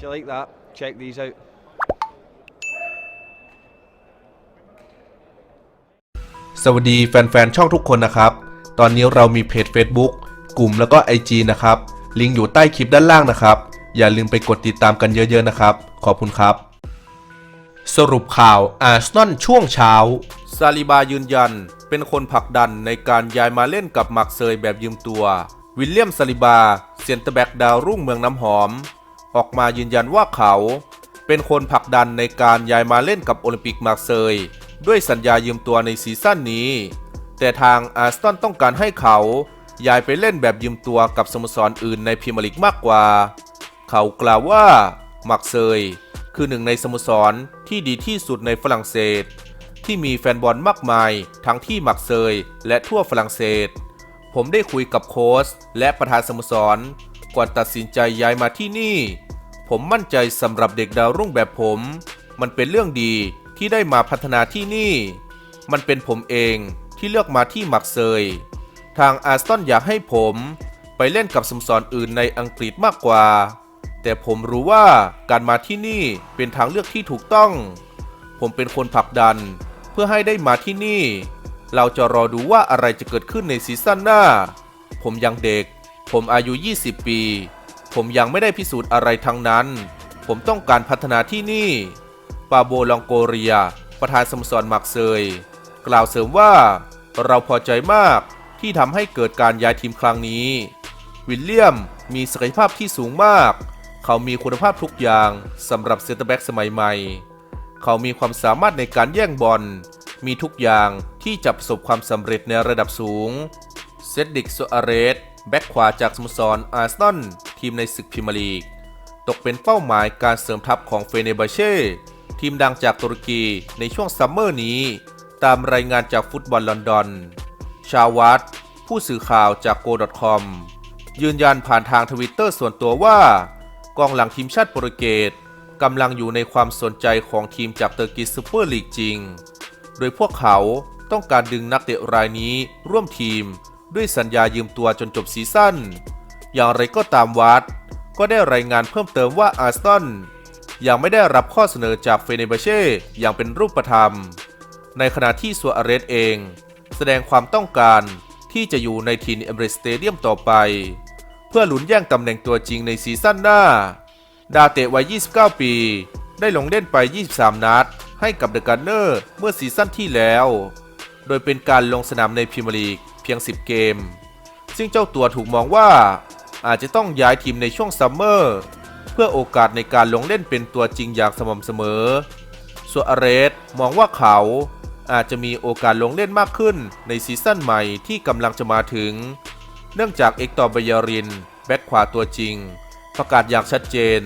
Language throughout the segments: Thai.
If you like that, check these out. สวัสดีแฟนๆ ช่องทุกคนนะครับ ตอนนี้เรามีเพจ Facebook กลุ่มแล้วก็ IG นะครับ ลิงก์อยู่ใต้คลิปด้านล่างนะครับ อย่าลืมไปกดติดตามกันเยอะๆนะครับ ขอบคุณครับ สรุปข่าวอาร์เซนอลช่วงเช้า ซาลิบายืนยัน เป็นคนผลักดันในการย้ายมาเล่นกับมักเซยแบบยืมตัว วิลเลียมซาลิบาเซียนเตอร์แบ็กดาวรุ่งเมืองน้ำหอม ออกมายืนยันว่าเขา เป็นคนผลักดันในการย้ายมาเล่นกับโอลิมปิกมาร์เซยด้วยสัญญายืมตัวในซีซั่นนี้ แต่ทางอาร์เซนต้องการให้เขาย้ายไปเล่นแบบยืมตัวกับสโมสรอื่นในพรีเมียร์ลีกมากกว่า เขากล่าวว่ามักเซยคือหนึ่งในสโมสรที่ดีที่สุดในฝรั่งเศส ที่มีแฟนบอลมากมายทั้งที่มักเซยและทั่วฝรั่งเศส ผมได้คุยกับโค้ชและประธานสโมสร ก่อนตัดสินใจย้ายมาที่นี่ ผมมั่นใจสำหรับเด็กดาวรุ่งแบบผม มันเป็นเรื่องดีที่ได้มาพัฒนาที่นี่ มันเป็นผมเองที่เลือกมาที่มักเซย ทางอาร์เซนอยากให้ผมไปเล่นกับสโมสรอื่นในอังกฤษมากกว่า แต่ผมรู้ว่าการมาที่นี่เป็นทางเลือกที่ถูกต้อง ผมเป็นคนผลักดันเพื่อให้ได้มาที่นี่ เราจะรอดูว่าอะไรจะเกิดขึ้นในซีซั่นหน้า ผมยังเด็ก ผมอายุ 20 ปี ผมยังไม่ได้พิสูจน์อะไรทั้งนั้น ผมต้องการพัฒนาที่นี่ ปาโบลองโกเรีย ประธานสโมสรมักเซย กล่าวเสริมว่า เราพอใจมากที่ทำให้เกิดการย้ายทีมครั้งนี้ วิลเลียมมีศักยภาพที่สูงมาก เขามีคุณภาพทุกอย่างสำหรับเซนเตอร์แบ็กสมัยใหม่ เขามีความสามารถในการแย่งบอล มีทุกอย่างที่จะประสบความสำเร็จในระดับสูง เซดดิกโซอาเรส แบ็กขวาจากสโมสรอาร์เซนทีมในศึกพรีเมียร์ลีก ตกเป็นเป้าหมายการเสริมทัพของเฟเนบาเช่ทีมดังจากตุรกีในช่วงซัมเมอร์นี้ ตามรายงานจากฟุตบอลลอนดอน ชาวัตผู้สื่อข่าวจาก go.com ยืนยันผ่านทางทวิตเตอร์ส่วนตัวว่า กองหลังทีมชาติโปรตุเกสกำลังอยู่ในความสนใจของทีมจากเตอร์กิสซูเปอร์ลีกจริง โดยพวกเขาต้องการดึงนักเตะรายนี้ร่วมทีม ด้วยสัญญายืมตัวจนจบซีซั่น อย่างไรก็ตามวัด ก็ได้รายงานเพิ่มเติมว่าอาร์เซนยังไม่ได้รับข้อเสนอจากเฟเนบเช่อย่างเป็นรูปธรรม ในขณะที่ซัวอาเรสเอง แสดงความต้องการที่จะอยู่ในทีมเอเมเรสเตเดียมต่อไป เพื่อหลุนแย่งตำแหน่งตัวจริงในซีซั่นหน้า ดาเตะวัย 29 ปี ได้ลงเล่นไป 23 นัด ให้กับเดอะการเนอร์เมื่อซีซั่นที่แล้ว โดยเป็นการลงสนามในพรีเมียร์ลีก พียง 10 เกม ซึ่งเจ้าตัวถูกมองว่าอาจจะต้องย้ายทีมในช่วงซัมเมอร์ เพื่อโอกาสในการลงเล่นเป็นตัวจริงอย่างสม่ำเสมอส่วนอาเรสมองว่าเขาอาจจะมีโอกาสลงเล่นมากขึ้นในซีซั่นใหม่ที่กำลังจะมาถึง เนื่องจากเอกตอร์บยาริน แบ็คขวาตัวจริง ประกาศอย่างชัดเจน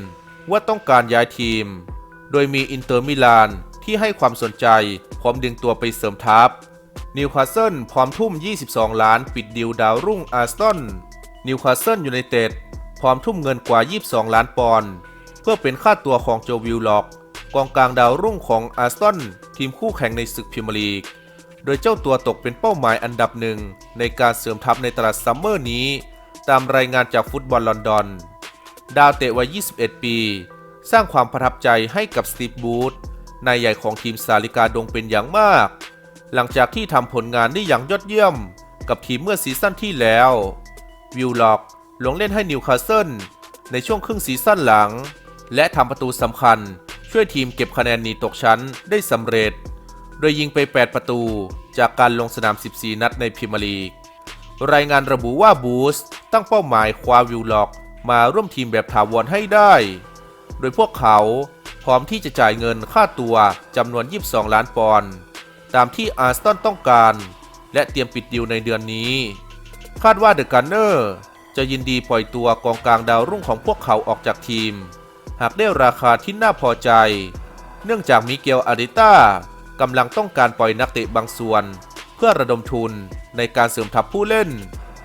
ว่าต้องการย้ายทีม โดยมีอินเตอร์มิลานที่ให้ความสนใจพร้อมดึงตัวไปเสริมทัพ นิวคาสเซิลพร้อมทุ่ม 22 ล้านปิดดิวดาวรุ่งอาร์เซนนิวคาสเซิลยูไนเต็ดพร้อมทุ่มเงินกว่า 22 ล้านปอนด์เพื่อเป็นค่าตัวของโจวิลล็อกกองกลางดาวรุ่งของอาร์เซนทีมคู่แข่งในศึกพรีเมียร์ลีก โดยเจ้าตัวตกเป็นเป้าหมายอันดับหนึ่งในการเสริมทัพในตลาดซัมเมอร์นี้ ตามรายงานจากฟุตบอลลอนดอน ดาวเตะวัย 21 ปี สร้างความประทับใจให้กับสตีฟบูธนายใหญ่ของทีมสาลิกาดงเป็นอย่างมาก หลังจากที่ทำผลงานได้อย่างยอดเยี่ยม กับทีมเมื่อซีซั่นที่แล้ว วิลล็อกลงเล่นให้นิวคาสเซิลในช่วงครึ่งซีซั่นหลัง และทำประตูสำคัญช่วยทีมเก็บคะแนนหนีตกชั้นได้สำเร็จ โดยยิงไป 8 ประตูจากการลงสนาม 14 นัดในพรีเมียร์ลีก รายงานระบุว่าบูสตั้งเป้าหมายคว้าวิลล็อก มาร่วมทีมแบบถาวรให้ได้ โดยพวกเขาพร้อมที่จะจ่ายเงินค่าตัวจำนวน 22 ล้านปอนด์ ตามที่อาร์เซนต้องการ และเตรียมปิดดิวในเดือนนี้ คาดว่าเดอะกันเนอร์จะยินดีปล่อยตัวกองกลางดาวรุ่งของพวกเขาออกจากทีม หากได้ราคาที่น่าพอใจ เนื่องจากมิเกลอาริต้ากำลังต้องการปล่อยนักเตะบางส่วน เพื่อระดมทุนในการเสริมทัพผู้เล่น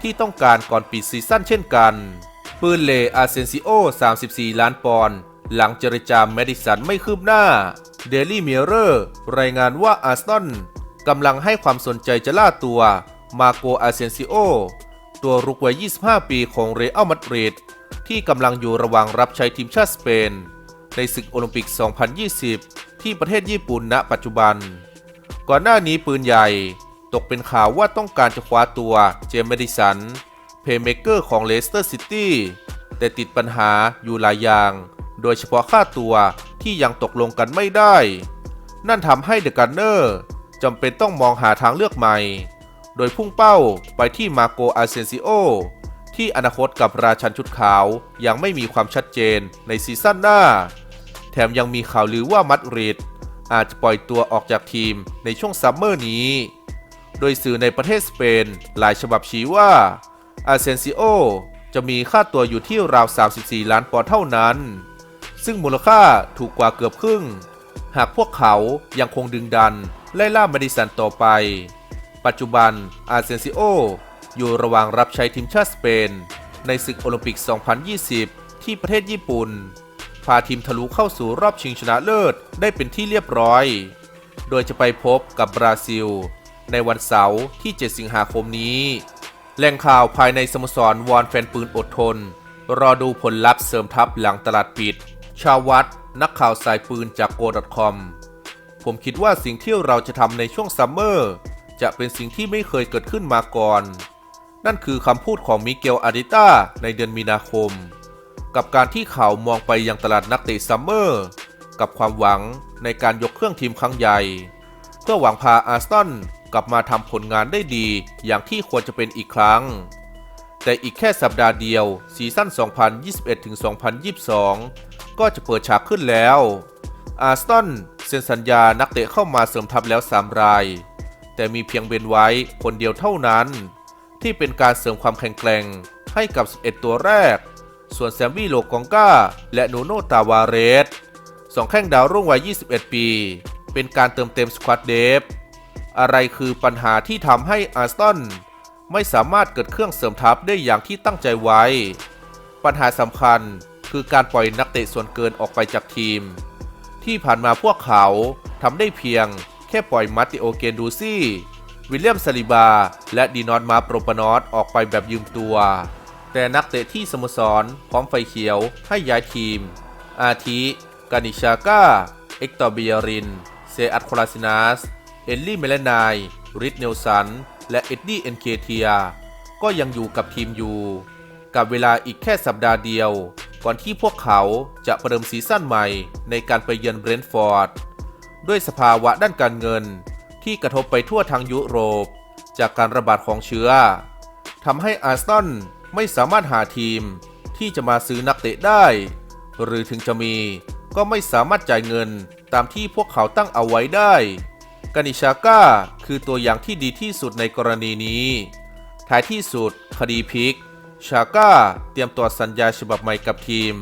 ที่ต้องการก่อนปิดซีซั่นเช่นกัน ปืนเลอาเซนซิโอ 34 ล้านปอนด์หลังเจรจาแมดิสันไม่คืบหน้า เดลี่มิเรอร์รายงานว่าอาร์เซนอลกำลังให้ความสนใจจะล่าตัวมาโกอาเซนซิโอตัวรุกวัย 25 ปีของเรอัลมาดริดที่กำลังอยู่ระหว่างรับใช้ทีมชาติสเปน ในศึกโอลิมปิก 2020 ที่ประเทศญี่ปุ่นณปัจจุบัน ก่อนหน้านี้ปืนใหญ่ตกเป็นข่าวว่าต้องการจะคว้าตัวเจมส์เมดิสัน เพย์เมเกอร์ของเลสเตอร์ซิตี้ แต่ติดปัญหาอยู่หลายอย่าง โดยเฉพาะค่าตัวที่ยังตกลงกันไม่ได้ นั่นทำให้เดอะกันเนอร์จำเป็นต้องมองหาทางเลือกใหม่ โดยพุ่งเป้าไปที่มาโกอาเซนซิโอที่อนาคตกับราชันชุดขาวยังไม่มีความชัดเจนในซีซั่นหน้า แถมยังมีข่าวลือว่ามัดริดอาจจะปล่อยตัวออกจากทีมในช่วงซัมเมอร์นี้ โดยสื่อในประเทศสเปนหลายฉบับชี้ว่าอาเซนซิโอจะมีค่าตัวอยู่ที่ราว 34 ล้านปอนด์เท่านั้น ซึ่งมูลค่าถูกกว่าเกือบครึ่ง หากพวกเขายังคงดึงดัน ไล่ล่ามาดิสันต่อไป ปัจจุบันอาเซนซิโออยู่ระหว่างรับใช้ทีมชาติสเปน ในศึกโอลิมปิก 2020 ที่ประเทศญี่ปุ่น พาทีมทะลุเข้าสู่รอบชิงชนะเลิศได้เป็นที่เรียบร้อย โดยจะไปพบกับบราซิล ในวันเสาร์ที่ 7 สิงหาคมนี้แหล่งข่าวภายในสโมสรวอนแฟนปืนอดทน รอดูผลลัพธ์เสริมทัพหลังตลาดปิด ชาววัด นักข่าวสายปืนจากโกดคอมผมคิดว่าสิ่งที่เราจะทำในช่วงซัมเมอร์จะเป็นสิ่งที่ไม่เคยเกิดขึ้นมาก่อน นั่นคือคำพูดของมิเกลอาริต้าในเดือนมีนาคม กับการที่เขามองไปยังตลาดนักเตะซัมเมอร์กับความหวังในการยกเครื่องทีมครั้งใหญ่ เพื่อหวังพาอาร์สตันกลับมาทำผลงานได้ดีอย่างที่ควรจะเป็นอีกครั้ง แต่อีกแค่สัปดาห์เดียวซีซั่น 2021-2022 ก็จะเปิดฉากขึ้นแล้ว อาร์สตันเซ็นสัญญานักเตะเข้ามาเสริมทัพแล้ว3ราย แต่มีเพียงเบนไว้คนเดียวเท่านั้น ที่เป็นการเสริมความแข็งแกร่งให้กับ 11 ตัวแรก ส่วนแซมบี้โลกองกาและโนโนตาวาเรสสองแข้งดาวรุ่งวัย 21 ปี เป็นการเติมเต็มสควอตเดฟอะไรคือปัญหาที่ทำให้อาร์สตันไม่สามารถเกิดเครื่องเสริมทัพได้อย่างที่ตั้งใจไว้ ปัญหาสำคัญ คือการปล่อยนักเตะส่วนเกินออกไปจากทีม ที่ผ่านมาพวกเขาทำได้เพียง แค่ปล่อยมาติโอเกนดูซี่ วิลเลียมซาลิบา และดีนอตมาโปรปานอตออกไปแบบยืมตัว แต่นักเตะที่สโมสรพร้อมไฟเขียวให้ย้ายทีม อาทิกานิชาก้า เอ็กตอร์เบียริน เซอัตโคลาซินัส เอลลี่เมลนาย ริดเนลสัน และเอ็ดดี้เอ็นเคเทีย ก็ยังอยู่กับทีมอยู่ กับเวลาอีกแค่สัปดาห์เดียว ก่อนที่พวกเขาจะประเดิมซีซั่นใหม่ในการไปเยือนเบรนท์ฟอร์ด ด้วยสภาวะด้านการเงินที่กระทบไปทั่วทั้งยุโรป จากการระบาดของเชื้อทำให้อาร์เซนอลไม่สามารถหาทีมที่จะมาซื้อนักเตะได้ หรือถึงจะมีก็ไม่สามารถจ่ายเงินตามที่พวกเขาตั้งเอาไว้ได้กานิชาก้าคือตัวอย่างที่ดีที่สุดในกรณีนี้ ท้ายที่สุดคดีพลิก ชาก้าเตรียมตัวสัญญาฉบับใหม่กับทีม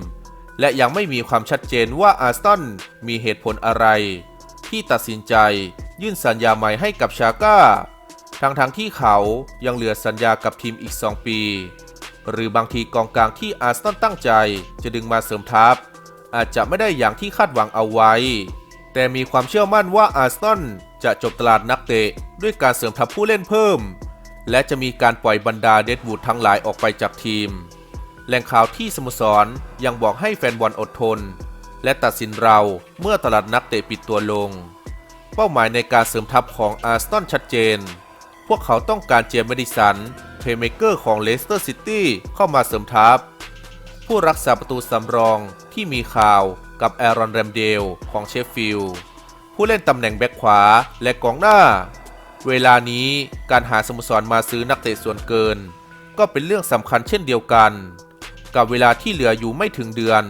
และยังไม่มีความชัดเจนว่าอาร์สตันมีเหตุผลอะไร ที่ตัดสินใจยื่นสัญญาใหม่ให้กับชาก้า ทั้งทั้งๆที่เขายังเหลือสัญญากับทีมอีก 2 ปี หรือบางทีกองกลางที่อาร์สตันตั้งใจจะดึงมาเสริมทัพ อาจจะไม่ได้อย่างที่คาดหวังเอาไว้ แต่มีความเชื่อมั่นว่าอาร์สตันจะจบตลาดนักเตะด้วยการเสริมทัพผู้เล่นเพิ่ม และจะมีการปล่อยบรรดาเดดวูดทั้งหลายออกไปจากทีม แหล่งข่าวที่สโมสรยังบอกให้แฟนบอลอดทน และตัดสินเราเมื่อตลาดนักเตะปิดตัวลง เป้าหมายในการเสริมทัพของอาร์สตันชัดเจน พวกเขาต้องการเจมส์เมดิสันเพย์เมเกอร์ของเลสเตอร์ซิตี้เข้ามาเสริมทัพ ผู้รักษาประตูสำรองที่มีข่าวกับแอรอนแรมเดลของเชฟฟิลด์ผู้เล่นตำแหน่งแบ็คขวาและกองหน้า เวลานี้การหาสโมสรมาซื้อนักเตะส่วนเกิน ก็เป็นเรื่องสำคัญเช่นเดียวกัน กับเวลาที่เหลืออยู่ไม่ถึงเดือน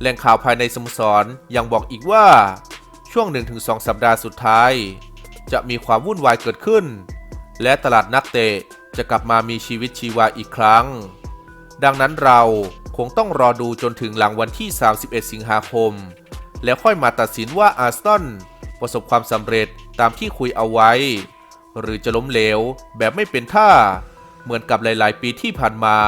แหล่งข่าวภายในสโมสรยังบอกอีกว่า ช่วง 1-2 สัปดาห์สุดท้าย จะมีความวุ่นวายเกิดขึ้น และตลาดนักเตะจะกลับมามีชีวิตชีวาอีกครั้ง ดังนั้นเราคงต้องรอดูจนถึงหลังวันที่ 31 สิงหาคม แล้วค่อยมาตัดสินว่าอาร์สตัน ประสบความสำเร็จตามที่คุยเอาไว้ หรือจะล้มเหลวแบบไม่เป็นท่า เหมือนกับหลาย ๆ ปีที่ผ่านมา